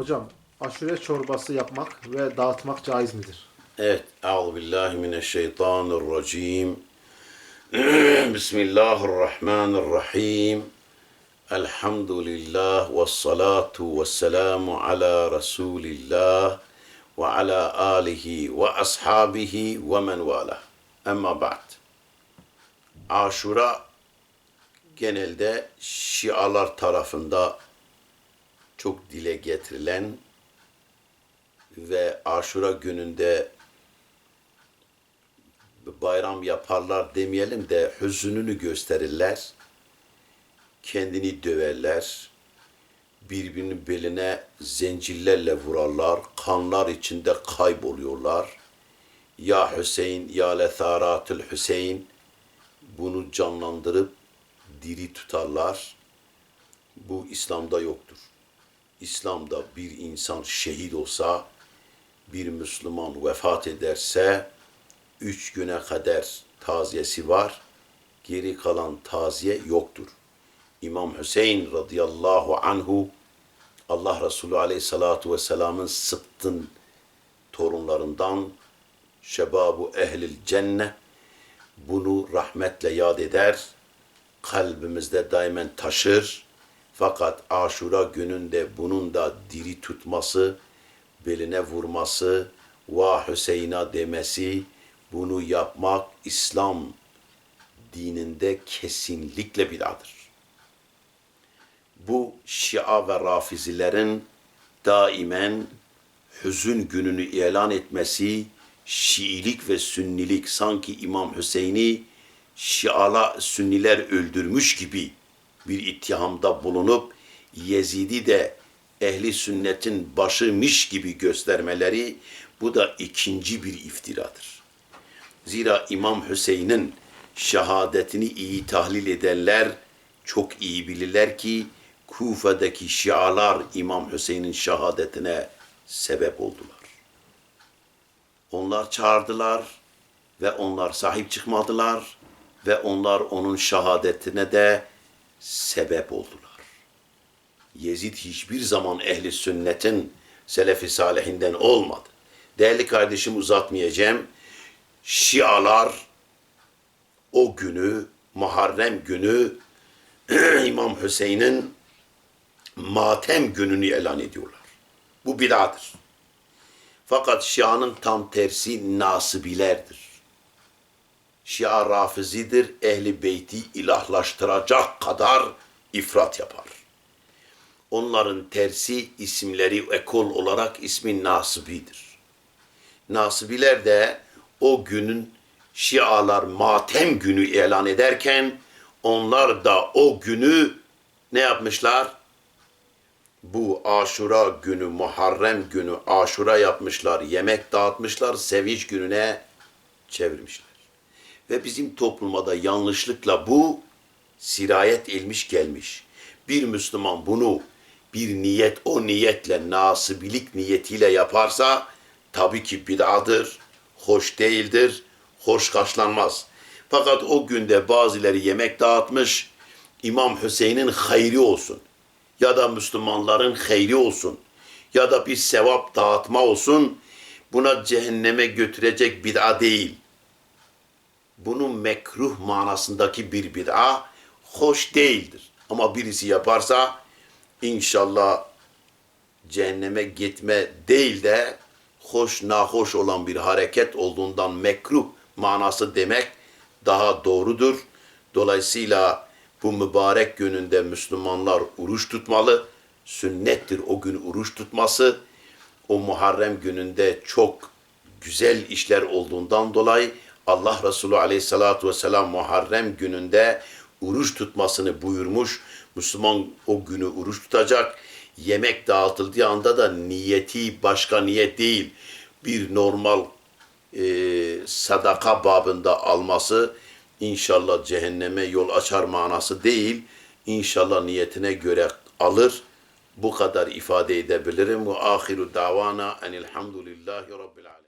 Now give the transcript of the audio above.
Hocam aşure çorbası yapmak ve dağıtmak caiz midir? Evet. Euzu billahi mineşşeytanirracim. Bismillahirrahmanirrahim. Elhamdülillah ve salatu ve selamu ala Resulillah ve ala alihi ve ashabihi ve men vala. Amma ba'd. Aşura genelde Şialar tarafında çok dile getirilen ve Aşura gününde bayram yaparlar demeyelim de hüzününü gösterirler. Kendini döverler. Birbirinin beline zencillerle vurarlar. Kanlar içinde kayboluyorlar. Ya Hüseyin ya letharatül Hüseyin bunu canlandırıp diri tutarlar. Bu İslam'da yoktur. İslam'da bir insan şehit olsa, bir Müslüman vefat ederse, üç güne kadar taziyesi var, geri kalan taziye yoktur. İmam Hüseyin radıyallahu anhu, Allah Resulü aleyhissalatu vesselamın sıптın torunlarından, şebabu ehlil cennet, bunu rahmetle yad eder, kalbimizde daimen taşır, fakat aşura gününde bunun da diri tutması, beline vurması, va Hüseyin'a demesi, bunu yapmak İslam dininde kesinlikle bid'adır. Bu Şia ve Rafizilerin daimen hüzün gününü ilan etmesi, Şiilik ve Sünnilik sanki İmam Hüseyin'i Şiala Sünniler öldürmüş gibi bir ittihamda bulunup Yezid'i de ehli sünnetin başıymış gibi göstermeleri bu da ikinci bir iftiradır. Zira İmam Hüseyin'in şehadetini iyi tahlil edenler çok iyi bilirler ki Kufa'daki Şialar İmam Hüseyin'in şehadetine sebep oldular. Onlar çağırdılar ve onlar sahip çıkmadılar ve onlar onun şehadetine de sebep oldular. Yezid hiçbir zaman ehli sünnetin selefi salihinden olmadı. Değerli kardeşim uzatmayacağım. Şialar o günü, Muharrem günü İmam Hüseyin'in matem gününü ilan ediyorlar. Bu bid'adır. Fakat Şia'nın tam tersi nasibilerdir. Şia rafizidir, ehli beyti ilahlaştıracak kadar ifrat yapar. Onların tersi isimleri ekol olarak ismi Nasibidir. Nasibiler de o günün Şialar matem günü ilan ederken onlar da o günü ne yapmışlar? Bu Aşura günü, Muharrem günü Aşura yapmışlar, yemek dağıtmışlar, sevinç gününe çevirmişler. Ve bizim topluma da yanlışlıkla bu sirayet ilmiş gelmiş. Bir Müslüman bunu bir niyet o niyetle nasibilik niyetiyle yaparsa tabii ki bid'adır, hoş değildir, hoş karşılanmaz. Fakat o günde bazıları yemek dağıtmış, İmam Hüseyin'in hayri olsun ya da Müslümanların hayri olsun ya da bir sevap dağıtma olsun buna cehenneme götürecek bid'a değil. Bunun mekruh manasındaki bir bid'a hoş değildir. Ama birisi yaparsa inşallah cehenneme gitme değil de hoş nahoş olan bir hareket olduğundan mekruh manası demek daha doğrudur. Dolayısıyla bu mübarek gününde Müslümanlar oruç tutmalı. Sünnettir o gün oruç tutması. O Muharrem gününde çok güzel işler olduğundan dolayı Allah Resulü Aleyhisselatü Vesselam Muharrem gününde oruç tutmasını buyurmuş. Müslüman o günü oruç tutacak. Yemek dağıtıldığı anda da niyeti başka niyet değil. Bir normal e, sadaka babında alması inşallah cehenneme yol açar manası değil. İnşallah niyetine göre alır. Bu kadar ifade edebilirim. Ve ahiru davana enilhamdülillahi rabbil alemin.